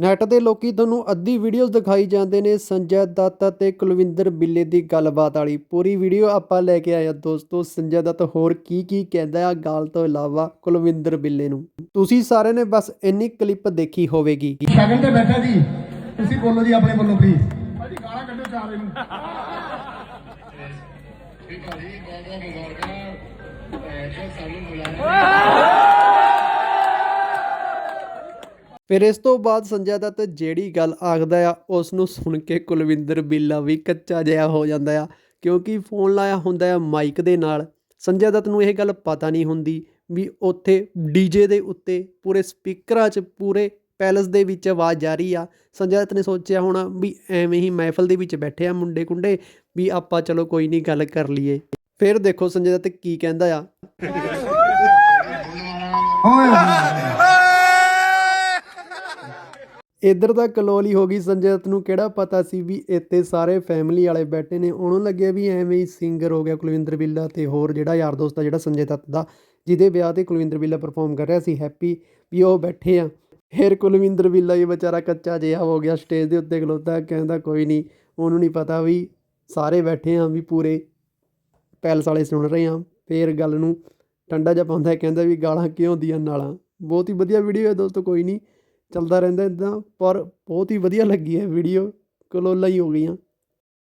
Net ਦੇ ਲੋਕੀ ਤੁਹਾਨੂੰ ਅੱਧੀ ਵੀਡੀਓਜ਼ ਦਿਖਾਈ ਜਾਂਦੇ ਨੇ ਸੰਜੈ ਦੱਤ ਅਤੇ ਕੁਲਵਿੰਦਰ ਬਿੱਲੇ ਦੀ ਗੱਲਬਾਤ ਵਾਲੀ ਪੂਰੀ ਵੀਡੀਓ ਆਪਾਂ ਲੈ ਕੇ ਆਏ ਆ ਦੋਸਤੋ ਸੰਜੈ ਦੱਤ ਹੋਰ ਕੀ ਕੀ ਕਹਿੰਦਾ ਆ ਗਾਲ ਤੋਂ ਇਲਾਵਾ ਕੁਲਵਿੰਦਰ ਬਿੱਲੇ ਨੂੰ। ਤੁਸੀਂ ਸਾਰਿਆਂ ਨੇ ਬਸ ਇੰਨੀ ਕਲਿੱਪ ਦੇਖੀ ਹੋਵੇਗੀ। ਸ਼ਗਨ ਤੇ ਬੈਠਾ ਜੀ। ਤੁਸੀਂ ਬੋਲੋ ਜੀ ਆਪਣੇ ਵੱਲੋਂ ਪਲੀਜ਼ ਭਾਜੀ ਗਾਲਾਂ ਕੱਢੋ ਚਾਰੇ ਨੂੰ ਠੀਕ ਹੈ ਜੀ ਬਹੁਤ ਬਹੁਤ ਮੁਬਾਰਕਾਂ ਜੋ ਸਾਨੂੰ ਬੁਲਾਇਆ ਫਿਰ ਇਸ ਤੋਂ ਬਾਅਦ ਸੰਜੈ ਦੱਤ ਜਿਹੜੀ ਗੱਲ ਆਖਦਾ ਆ ਉਸ ਨੂੰ ਸੁਣ ਕੇ ਕੁਲਵਿੰਦਰ ਬਿੱਲਾ ਵੀ ਕੱਚਾ ਜਿਹਾ ਹੋ ਜਾਂਦਾ ਆ, ਕਿਉਂਕਿ ਫੋਨ ਲਾਇਆ ਹੁੰਦਾ ਆ ਮਾਈਕ ਦੇ ਨਾਲ। ਸੰਜੇ ਦੱਤ ਨੂੰ ਇਹ ਗੱਲ ਪਤਾ ਨਹੀਂ ਹੁੰਦੀ ਵੀ ਉੱਥੇ ਡੀਜੇ ਦੇ ਉੱਤੇ ਪੂਰੇ ਸਪੀਕਰਾਂ 'ਚ ਪੂਰੇ ਪੈਲਸ ਦੇ ਵਿੱਚ ਆਵਾਜ਼ ਜਾ ਰਹੀ ਆ। ਸੰਜੇ ਦੱਤ ਨੇ ਸੋਚਿਆ ਹੋਣਾ ਵੀ ਐਵੇਂ ਹੀ ਮਹਿਫਲ ਦੇ ਵਿੱਚ ਬੈਠੇ ਆ ਮੁੰਡੇ ਕੁੰਡੇ ਵੀ ਆਪਾਂ ਚਲੋ ਕੋਈ ਨਹੀਂ ਗੱਲ ਕਰ ਲਈਏ। ਫਿਰ ਦੇਖੋ ਸੰਜੇ ਦੱਤ ਕੀ ਕਹਿੰਦਾ ਆ। ਇੱਧਰ ਤਾਂ ਕਲੋਲੀ ਹੋ ਗਈ ਸੰਜੇ ਦੱਤ ਨੂੰ, ਕਿਹੜਾ ਪਤਾ ਸੀ ਵੀ ਇੱਥੇ ਸਾਰੇ ਫੈਮਿਲੀ ਵਾਲੇ ਬੈਠੇ ਨੇ। ਉਹਨੂੰ ਲੱਗਿਆ ਵੀ ਐਵੇਂ ਹੀ ਸਿੰਗਰ ਹੋ ਗਿਆ ਕੁਲਵਿੰਦਰ ਬਿੱਲਾ ਤੇ ਹੋਰ ਜਿਹੜਾ ਯਾਰ ਦੋਸਤ ਆ ਜਿਹੜਾ ਸੰਜੇ ਦੱਤ ਦਾ, ਜਿਹਦੇ ਵਿਆਹ ਤੇ ਕੁਲਵਿੰਦਰ ਬਿੱਲਾ ਪਰਫਾਰਮ ਕਰ ਰਿਹਾ ਸੀ ਹੈਪੀ ਵੀ ਉਹ ਬੈਠੇ ਆ। ਫਿਰ ਕੁਲਵਿੰਦਰ ਬਿੱਲਾ ਇਹ ਵਿਚਾਰਾ ਕੱਚਾ ਜਿਹਾ ਹੋ ਗਿਆ ਸਟੇਜ ਦੇ ਉੱਤੇ ਖਲੋਤਾ, ਕਹਿੰਦਾ ਕੋਈ ਨਹੀਂ ਉਹਨੂੰ ਨਹੀਂ ਪਤਾ ਵੀ ਸਾਰੇ ਬੈਠੇ ਆ, ਵੀ ਪੂਰੇ ਪੈਲਸ ਵਾਲੇ ਸੁਣ ਰਹੇ ਆ। ਫੇਰ ਗੱਲ ਨੂੰ ਠੰਡਾ ਜਿਹਾ ਪਾਉਂਦਾ, ਕਹਿੰਦਾ ਵੀ ਗਾਲਾਂ ਕਿਉਂ ਦੀਆਂ ਨਾਲਾਂ। ਬਹੁਤ ਹੀ ਵਧੀਆ ਵੀਡੀਓ ਹੈ ਦੋਸਤੋ, ਕੋਈ ਨਹੀਂ ਚੱਲਦਾ ਰਹਿੰਦਾ ਇੱਦਾਂ ਪਰ ਬਹੁਤ ਹੀ ਵਧੀਆ ਲੱਗੀ ਹੈ ਵੀਡੀਓ ਕਲੋਲਾ ਹੀ ਹੋ ਗਈਆਂ।